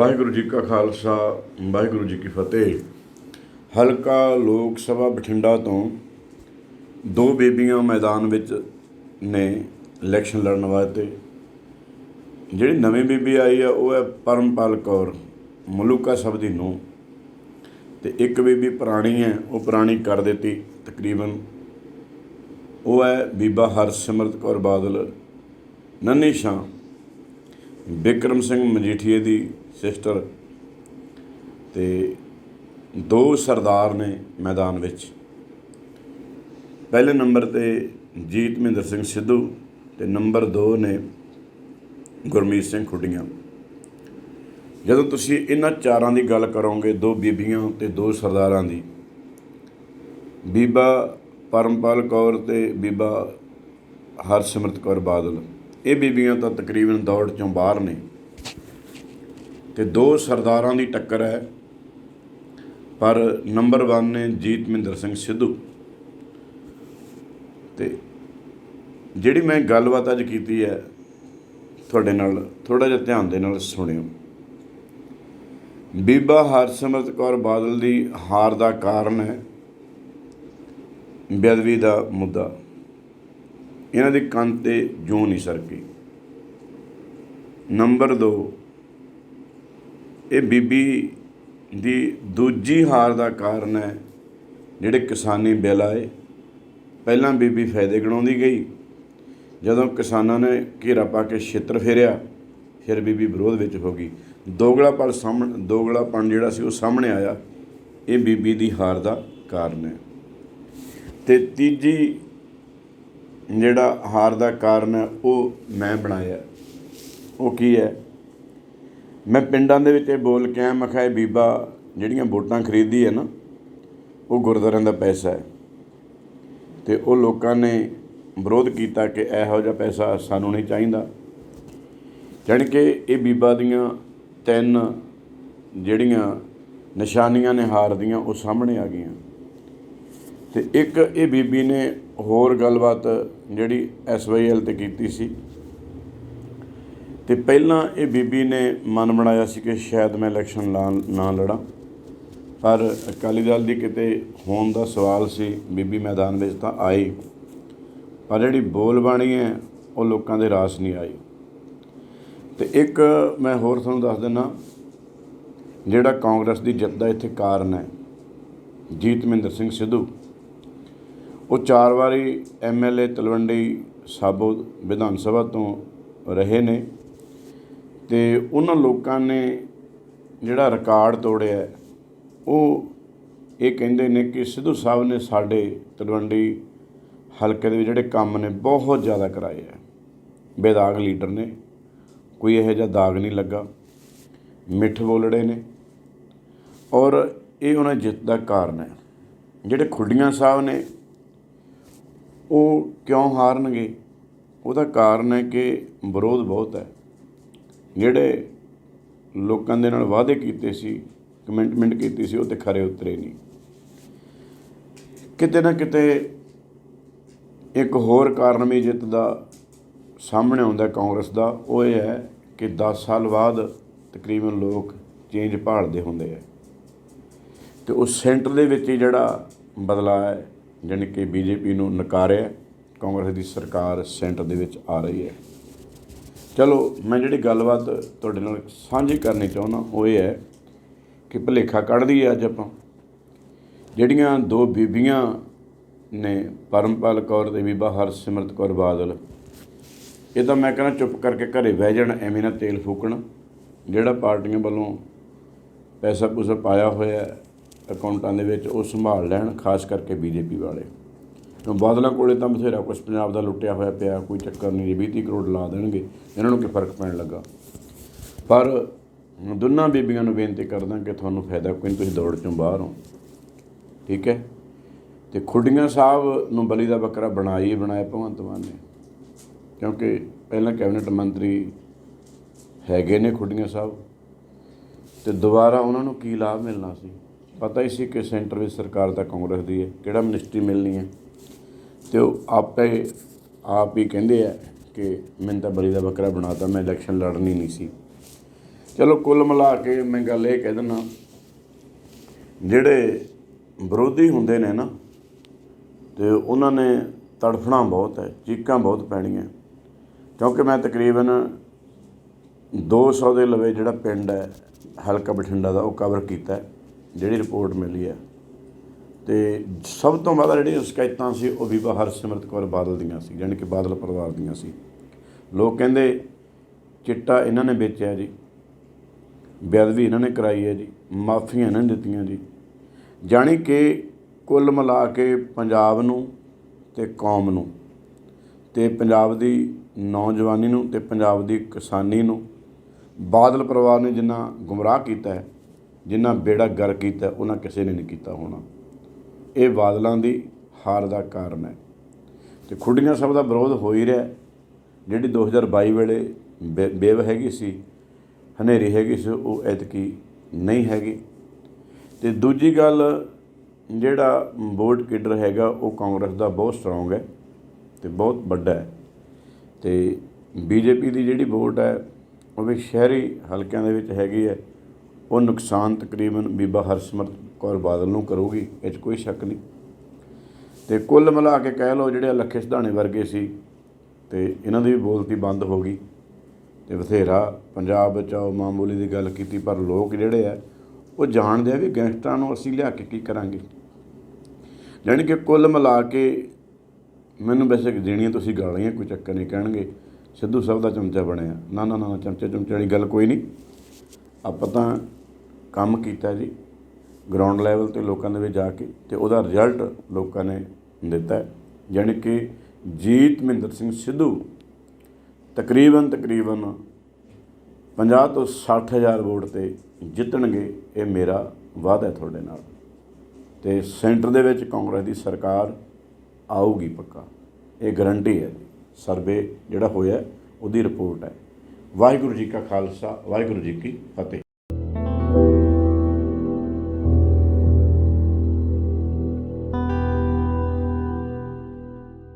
ਵਾਹਿਗੁਰੂ ਜੀ ਕਾ ਖਾਲਸਾ, ਵਾਹਿਗੁਰੂ ਜੀ ਕੀ ਫਤਿਹ। ਹਲਕਾ ਲੋਕ ਸਭਾ ਬਠਿੰਡਾ ਤੋਂ ਦੋ ਬੀਬੀਆਂ ਮੈਦਾਨ ਵਿੱਚ ਨੇ ਇਲੈਕਸ਼ਨ ਲੜਨ ਵਾਸਤੇ। ਜਿਹੜੀ ਨਵੀਂ ਬੀਬੀ ਆਈ ਆ, ਉਹ ਹੈ ਪਰਮਪਾਲ ਕੌਰ, ਮਲੂਕਾ ਸਭ ਦੀ ਨੂੰ ਤੇ ਇੱਕ ਬੀਬੀ ਪੁਰਾਣੀ ਹੈ, ਉਹ ਪੁਰਾਣੀ ਕਰ ਦਿੱਤੀ ਤਕਰੀਬਨ। ਉਹ ਹੈ ਬੀਬਾ ਹਰਸਿਮਰਤ ਕੌਰ ਬਾਦਲ, ਨੰਨੀ ਸ਼ਾਹ। ਬਿਕਰਮ ਸਿੰਘ ਮਜੀਠੀਏ ਦੀ ਸਿਸਟਰ ਤੇ ਦੋ ਸਰਦਾਰ ਨੇ ਮੈਦਾਨ ਵਿੱਚ। ਪਹਿਲੇ ਨੰਬਰ ਤੇ ਜੀਤ ਮਹਿੰਦਰ ਸਿੰਘ ਸਿੱਧੂ ਤੇ ਨੰਬਰ 2 ਨੇ ਗੁਰਮੀਤ ਸਿੰਘ ਖੁੱਡੀਆਂ। ਜਦੋਂ ਤੁਸੀਂ ਇਹਨਾਂ ਚਾਰਾਂ ਦੀ ਗੱਲ ਕਰੋਗੇ, ਦੋ ਬੀਬੀਆਂ ਤੇ ਦੋ ਸਰਦਾਰਾਂ ਦੀ, ਬੀਬਾ ਪਰਮਪਾਲ ਕੌਰ ਤੇ ਬੀਬਾ ਹਰਸਿਮਰਤ ਕੌਰ ਬਾਦਲ, ਇਹ ਬੀਬੀਆਂ ਤਾਂ ਤਕਰੀਬਨ ਦੌੜ ਚੋਂ ਬਾਹਰ ਨੇ। ਤੇ ਦੋ ਸਰਦਾਰਾਂ ਦੀ ਟੱਕਰ ਹੈ। ਪਰ ਨੰਬਰ 1 ਨੇ ਜੀਤ ਮਹਿੰਦਰ ਸਿੰਘ ਸਿੱਧੂ। ਤੇ ਜਿਹੜੀ ਮੈਂ ਗੱਲਬਾਤ ਅੱਜ ਕੀਤੀ ਹੈ, ਤੁਹਾਡੇ ਨਾਲ ਥੋੜਾ ਜਿਹਾ ਧਿਆਨ ਦੇ ਨਾਲ ਸੁਣਿਓ। ਬੀਬਾ ਹਰਸਿਮਰਤ ਕੌਰ ਬਾਦਲ ਦੀ ਹਾਰ ਦਾ ਕਾਰਨ ਹੈ ਬੇਅਦਬੀ ਦਾ ਮੁੱਦਾ। ਇਹਨਾਂ ਦੇ ਕੰਨ ਤੇ ਜੂੰ ਨਹੀਂ ਸਰਕੀ। ਨੰਬਰ 2 ਇਹ ਬੀਬੀ ਦੀ ਦੂਜੀ ਹਾਰ ਦਾ ਕਾਰਨ ਹੈ ਜਿਹੜੇ ਕਿਸਾਨੀ ਬਿੱਲ ਆਏ। ਪਹਿਲਾਂ ਬੀਬੀ ਫਾਇਦੇ ਗਣਾਉਂਦੀ ਗਈ। ਜਦੋਂ ਕਿਸਾਨਾਂ ਨੇ ਘੇਰਾ ਪਾ ਕੇ ਛਿੱਤਰ ਫੇਰਿਆ, ਫਿਰ ਬੀਬੀ ਵਿਰੋਧ ਵਿੱਚ ਹੋ ਗਈ। ਦੋਗਲਾਪਣ ਸਾਹਮਣੇ ਦੋਗਲਾਪਣ ਜਿਹੜਾ ਸੀ ਉਹ ਸਾਹਮਣੇ ਆਇਆ। ਇਹ ਬੀਬੀ ਦੀ ਹਾਰ ਦਾ ਕਾਰਨ ਹੈ। ਤੇ ਤੀਜੀ ਜਿਹੜਾ ਹਾਰ ਦਾ ਕਾਰਨ ਹੈ, ਉਹ ਮੈਂ ਬਣਾਇਆ। ਉਹ ਕੀ ਹੈ? ਮੈਂ ਪਿੰਡਾਂ ਦੇ ਵਿੱਚ ਇਹ ਬੋਲ ਕੇ ਆ ਮੈਂ ਕਿਹਾ ਇਹ ਬੀਬਾ ਜਿਹੜੀਆਂ ਵੋਟਾਂ ਖਰੀਦੀ ਹੈ ਨਾ, ਉਹ ਗੁਰਦੁਆਰਿਆਂ ਦਾ ਪੈਸਾ ਹੈ। ਤੇ ਉਹ ਲੋਕਾਂ ਨੇ ਵਿਰੋਧ ਕੀਤਾ ਕਿ ਇਹੋ ਜਿਹਾ ਪੈਸਾ ਸਾਨੂੰ ਨਹੀਂ ਚਾਹੀਦਾ। ਜਾਣੀ ਕਿ ਇਹ ਬੀਬਾ ਦੀਆਂ ਤਿੰਨ ਜਿਹੜੀਆਂ ਨਿਸ਼ਾਨੀਆਂ ਨੇ ਹਾਰ ਦੀਆਂ, ਉਹ ਸਾਹਮਣੇ ਆ ਗਈਆਂ। ਤੇ ਇੱਕ ਇਹ ਬੀਬੀ ਨੇ ਹੋਰ ਗੱਲਬਾਤ ਜਿਹੜੀ ਐਸਵਾਈਐਲ ਤੇ ਕੀਤੀ ਸੀ ਤੇ ਪਹਿਲਾਂ ਇਹ ਬੀਬੀ ਨੇ ਮਨ ਬਣਾਇਆ ਸੀ ਕਿ ਸ਼ਾਇਦ ਮੈਂ ਇਲੈਕਸ਼ਨ ਲਾ ਨਾ ਲੜਾਂ। ਪਰ ਅਕਾਲੀ ਦਲ ਦੀ ਕਿਤੇ ਹੋਣ ਦਾ ਸਵਾਲ ਸੀ, ਬੀਬੀ ਮੈਦਾਨ ਵਿੱਚ ਤਾਂ ਆਈ। ਪਰ ਜਿਹੜੀ ਬੋਲ ਬਾਣੀ ਹੈ, ਉਹ ਲੋਕਾਂ ਦੇ ਰਾਸ ਨਹੀਂ ਆਈ। ਤੇ ਇੱਕ ਮੈਂ ਹੋਰ ਤੁਹਾਨੂੰ ਦੱਸ ਦਿੰਨਾ, ਜਿਹੜਾ ਕਾਂਗਰਸ ਦੀ ਜਿੱਤ ਦਾ ਇੱਥੇ ਕਾਰਨ ਹੈ, ਜੀਤ ਮਹਿੰਦਰ ਸਿੰਘ ਸਿੱਧੂ। ਉਹ ਚਾਰ ਵਾਰੀ ਐਮਐਲਏ ਤਲਵੰਡੀ ਸਾਬੋ ਵਿਧਾਨ ਸਭਾ ਤੋਂ ਰਹੇ ਨੇ। ਤੇ ਉਹਨਾਂ ਲੋਕਾਂ ਨੇ ਜਿਹੜਾ ਰਿਕਾਰਡ ਤੋੜਿਆ ਉਹ ਇਹ ਕਹਿੰਦੇ ਨੇ ਕਿ ਸਿੱਧੂ ਸਾਹਿਬ ਨੇ ਸਾਡੇ ਤਲਵੰਡੀ ਹਲਕੇ ਦੇ ਵਿੱਚ ਜਿਹੜੇ ਕੰਮ ਨੇ ਬਹੁਤ ਜ਼ਿਆਦਾ ਕਰਾਏ ਆ ਬੇਦਾਗ ਲੀਡਰ ਨੇ, ਕੋਈ ਇਹੋ ਜਿਹਾ ਦਾਗ ਨਹੀਂ ਲੱਗਾ, ਮਿੱਠ ਬੋਲੜੇ ਨੇ ਔਰ ਇਹ ਉਹਨਾਂ ਜਿੱਤ ਦਾ ਕਾਰਨ ਹੈ। ਜਿਹੜੇ ਖੁੱਡੀਆਂ ਸਾਹਿਬ ਨੇ, ਉਹ ਕਿਉਂ ਹਾਰਨਗੇ? ਉਹਦਾ ਕਾਰਨ ਹੈ ਕਿ ਵਿਰੋਧ ਬਹੁਤ ਹੈ। ਜਿਹੜੇ ਲੋਕਾਂ ਦੇ ਨਾਲ ਵਾਅਦੇ ਕੀਤੇ ਸੀ ਕਮਿਟਮੈਂਟ ਕੀਤੀ ਸੀ, ਉਹ ਤੇ ਖਰੇ ਉਤਰੇ ਨਹੀਂ। ਕਿਤੇ ਨਾ ਕਿਤੇ ਇੱਕ ਹੋਰ ਕਾਰਨ ਵੀ ਜਿੱਤ ਦਾ ਸਾਹਮਣੇ ਆਉਂਦਾ ਕਾਂਗਰਸ ਦਾ, ਉਹ ਇਹ ਹੈ ਕਿ 10 ਸਾਲ ਬਾਅਦ ਤਕਰੀਬਨ ਲੋਕ ਚੇਂਜ ਭਾਲਦੇ ਹੁੰਦੇ ਆ। ਤੇ ਉਹ ਸੈਂਟਰ ਦੇ ਵਿੱਚ ਹੀ ਜਿਹੜਾ ਬਦਲਾਅ ਹੈ, ਜਾਣੀ ਕਿ ਬੀਜੇਪੀ ਨੂੰ ਨਕਾਰਿਆ, ਕਾਂਗਰਸ ਦੀ ਸਰਕਾਰ ਸੈਂਟਰ ਦੇ ਵਿੱਚ ਆ ਰਹੀ ਹੈ। ਚਲੋ, ਮੈਂ ਜਿਹੜੀ ਗੱਲਬਾਤ ਤੁਹਾਡੇ ਨਾਲ ਸਾਂਝੀ ਕਰਨੀ ਚਾਹੁੰਦਾ, ਉਹ ਇਹ ਹੈ ਕਿ ਭੁਲੇਖਾ ਕੱਢਦੀ ਹੈ ਅੱਜ ਆਪਾਂ। ਜਿਹੜੀਆਂ ਦੋ ਬੀਬੀਆਂ ਨੇ ਪਰਮਪਾਲ ਕੌਰ ਤੇ ਬੀਬਾ ਹਰਸਿਮਰਤ ਕੌਰ ਬਾਦਲ, ਇਹ ਤਾਂ ਮੈਂ ਕਹਿੰਦਾ ਚੁੱਪ ਕਰਕੇ ਘਰੇ ਬਹਿ ਜਾਣ, ਐਵੇਂ ਨਾ ਤੇਲ ਫੂਕਣ। ਜਿਹੜਾ ਪਾਰਟੀਆਂ ਵੱਲੋਂ ਪੈਸਾ ਪੂਸਾ ਪਾਇਆ ਹੋਇਆ ਅਕਾਊਂਟਾਂ ਦੇ ਵਿੱਚ ਉਹ ਸੰਭਾਲ ਲੈਣ, ਖਾਸ ਕਰਕੇ ਬੀਜੇਪੀ ਵਾਲੇ। ਬਾਦਲਾਂ ਕੋਲੇ ਤਾਂ ਬਥੇਰਾ ਕੁਝ ਪੰਜਾਬ ਦਾ ਲੁੱਟਿਆ ਹੋਇਆ ਪਿਆ, ਕੋਈ ਚੱਕਰ ਨਹੀਂ 20 30 ਕਰੋੜ ਲਾ ਦੇਣਗੇ। ਇਹਨਾਂ ਨੂੰ ਕੀ ਫ਼ਰਕ ਪੈਣ ਲੱਗਾ? ਪਰ ਦੋਨਾਂ ਬੀਬੀਆਂ ਨੂੰ ਬੇਨਤੀ ਕਰਦਾ ਕਿ ਤੁਹਾਨੂੰ ਫਾਇਦਾ ਕੋਈ ਨਹੀਂ ਤੁਸੀਂ ਦੌੜ ਚੋਂ ਬਾਹਰ ਹੋ। ਠੀਕ ਹੈ? ਤੇ ਖੁੱਡੀਆਂ ਸਾਹਿਬ ਨੂੰ ਬਲੀ ਦਾ ਬੱਕਰਾ ਬਣਾਈ ਹੀ ਬਣਾਇਆ ਭਗਵੰਤ ਮਾਨ ਨੇ। ਕਿਉਂਕਿ ਪਹਿਲਾਂ ਕੈਬਨਿਟ ਮੰਤਰੀ ਹੈਗੇ ਨੇ ਖੁੱਡੀਆਂ ਸਾਹਿਬ। ਤੇ ਦੁਬਾਰਾ ਉਹਨਾਂ ਨੂੰ ਕੀ ਲਾਭ ਮਿਲਣਾ ਸੀ? ਪਤਾ ਹੀ ਸੀ ਕਿ ਸੈਂਟਰ ਵਿੱਚ ਸਰਕਾਰ ਤਾਂ ਕਾਂਗਰਸ ਦੀ ਹੈ। ਕਿਹੜਾ ਮਿਨਿਸਟਰੀ ਮਿਲਣੀ ਹੈ? ਤੇ ਉਹ ਆਪੇ ਆਪ ਹੀ ਕਹਿੰਦੇ ਆ ਕਿ ਮੈਨੂੰ ਤਾਂ ਬਲੀ ਦਾ ਬੱਕਰਾ ਬਣਾਤਾ ਮੈਂ ਇਲੈਕਸ਼ਨ ਲੜਨੀ ਨਹੀਂ ਸੀ। ਚਲੋ ਕੁੱਲ ਮਿਲਾ ਕੇ ਮੈਂ ਗੱਲ ਇਹ ਕਹਿ ਦਿੰਦਾ, ਜਿਹੜੇ ਵਿਰੋਧੀ ਹੁੰਦੇ ਨੇ ਨਾ, ਤੇ ਉਹਨਾਂ ਨੇ ਤੜਫਣਾ ਬਹੁਤ ਹੈ, ਚੀਕਾਂ ਬਹੁਤ ਪੈਣੀਆਂ। ਕਿਉਂਕਿ ਮੈਂ ਤਕਰੀਬਨ 200 ਦੇ ਲਵੇ ਜਿਹੜਾ ਪਿੰਡ ਹੈ, ਹਲਕਾ ਬਠਿੰਡਾ ਦਾ, ਉਹ ਕਵਰ ਕੀਤਾ ਜਿਹੜੀ ਰਿਪੋਰਟ ਮਿਲੀ ਹੈ। ਤੇ ਸਭ ਤੋਂ ਵੱਧ ਜਿਹੜੀਆਂ ਸ਼ਿਕਾਇਤਾਂ ਸੀ, ਉਹ ਬੀਬਾ ਹਰਸਿਮਰਤ ਕੌਰ ਬਾਦਲ ਦੀਆਂ ਸੀ ਯਾਨੀ ਕਿ ਬਾਦਲ ਪਰਿਵਾਰ ਦੀਆਂ ਸੀ। ਲੋਕ ਕਹਿੰਦੇ, ਚਿੱਟਾ ਇਹਨਾਂ ਨੇ ਵੇਚਿਆ ਜੀ, ਬੇਅਦਬੀ ਇਹਨਾਂ ਨੇ ਕਰਾਈ ਹੈ ਜੀ, ਮਾਫੀਆਂ ਇਹਨਾਂ ਨੇ ਦਿੱਤੀਆਂ ਜੀ। ਜਾਣੀ ਕਿ ਕੁੱਲ ਮਿਲਾ ਕੇ ਪੰਜਾਬ ਨੂੰ ਤੇ ਕੌਮ ਨੂੰ, ਤੇ ਪੰਜਾਬ ਦੀ ਨੌਜਵਾਨੀ ਨੂੰ ਤੇ ਪੰਜਾਬ ਦੀ ਕਿਸਾਨੀ ਨੂੰ, ਬਾਦਲ ਪਰਿਵਾਰ ਨੇ ਜਿੰਨਾ ਗੁੰਮਰਾਹ ਕੀਤਾ ਹੈ, ਜਿੰਨਾ ਬੇੜਾ ਗਰ ਕੀਤਾ ਉਹਨਾਂ ਕਿਸੇ ਨੇ ਨਹੀਂ ਕੀਤਾ ਹੋਣਾ। ਇਹ ਬਾਦਲਾਂ ਦੀ ਹਾਰ ਦਾ ਕਾਰਨ ਹੈ। ਤੇ ਖੁੱਡੀਆਂ ਸਭ ਦਾ ਵਿਰੋਧ ਹੋ ਹੀ ਰਿਹਾ ਹੈ। ਜਿਹੜੀ 2022 ਵੇਲੇ ਬੇ- ਬੇਵ ਹੈਗੀ ਸੀ, ਹਨੇਰੀ ਹੈਗੀ ਸੀ, ਉਹ ਐਤਕੀ ਨਹੀਂ ਹੈਗੀ। ਤੇ ਦੂਜੀ ਗੱਲ, ਜਿਹੜਾ ਵੋਟ ਕਿਡਰ ਹੈਗਾ, ਉਹ ਕਾਂਗਰਸ ਦਾ ਬਹੁਤ ਸਟਰੋਂਗ ਹੈ ਤੇ ਬਹੁਤ ਵੱਡਾ ਹੈ। ਤੇ ਬੀਜੇਪੀ ਦੀ ਜਿਹੜੀ ਵੋਟ ਹੈ, ਉਹ ਵੀ ਸ਼ਹਿਰੀ ਹਲਕਿਆਂ ਦੇ ਵਿੱਚ ਹੈਗੀ ਹੈ। ਉਹ ਨੁਕਸਾਨ ਤਕਰੀਬਨ ਬੀਬਾ ਹਰਸਿਮਰਤ ਕੌਰ ਬਾਦਲ ਨੂੰ ਕਰੂਗੀ ਇਹ 'ਚ ਕੋਈ ਸ਼ੱਕ ਨਹੀਂ। ਤੇ ਕੁੱਲ ਮਿਲਾ ਕੇ ਕਹਿ ਲਓ ਜਿਹੜੇ ਲੱਖੇ ਸਿਧਾਣੇ ਵਰਗੇ ਸੀ ਤੇ ਇਹਨਾਂ ਦੀ ਵੀ ਬੋਲਤੀ ਬੰਦ ਹੋ ਗਈ ਤੇ ਬਥੇਰਾ ਪੰਜਾਬ ਵਿੱਚ ਆਓ ਮਾਂ ਬੋਲੀ ਦੀ ਗੱਲ ਕੀਤੀ ਪਰ ਲੋਕ ਜਿਹੜੇ ਆ ਉਹ ਜਾਣਦੇ ਆ ਵੀ ਗੈਂਗਸਟਰਾਂ ਨੂੰ ਅਸੀਂ ਲਿਆ ਕੇ ਕੀ ਕਰਾਂਗੇ। ਜਾਣੀ ਕਿ ਕੁੱਲ ਮਿਲਾ ਕੇ ਮੈਨੂੰ ਵੈਸੇ ਦੇਣੀਆਂ ਤੁਸੀਂ ਗਾਲੀਆਂ ਕੋਈ ਚੱਕਰ ਨਹੀਂ ਕਹਿਣਗੇ ਸਿੱਧੂ ਸਾਹਿਬ ਦਾ ਚਮਚਾ ਬਣਿਆ। ਨਾ ਨਾ ਨਾ, ਚਮਚੇ ਚਮਚੇ ਵਾਲੀ ਗੱਲ ਕੋਈ ਨਹੀਂ। ਆਪਾਂ ਤਾਂ ਕੰਮ ਕੀਤਾ ਜੀ ਗਰਾਊਂਡ ਲੈਵਲ ਤੇ ਲੋਕਾਂ ਦੇ ਵਿੱਚ ਜਾ ਕੇ ਤੇ ਉਹਦਾ ਰਿਜ਼ਲਟ ਲੋਕਾਂ ਨੇ ਦਿੱਤਾ ਹੈ। ਜਾਣੀ ਕਿ ਜੀਤ ਮਹਿੰਦਰ ਸਿੰਘ ਸਿੱਧੂ ਤਕਰੀਬਨ ਤਕਰੀਬਨ 50 ਤੋਂ 60 ਹਜ਼ਾਰ ਵੋਟ ਤੇ ਜਿੱਤਣਗੇ, ਇਹ ਮੇਰਾ ਵਾਅਦਾ ਹੈ ਤੁਹਾਡੇ ਨਾਲ। ਤੇ ਸੈਂਟਰ ਦੇ ਵਿੱਚ ਕਾਂਗਰਸ ਦੀ ਸਰਕਾਰ ਆਊਗੀ ਪੱਕਾ। ਇਹ ਗਰੰਟੀ ਹੈ। ਸਰਵੇ ਜਿਹੜਾ ਹੋਇਆ, ਉਹਦੀ ਰਿਪੋਰਟ ਹੈ। ਵਾਹਿਗੁਰੂ ਜੀ ਕਾ ਖਾਲਸਾ, ਵਾਹਿਗੁਰੂ ਜੀ ਕੀ ਫਤਿਹ।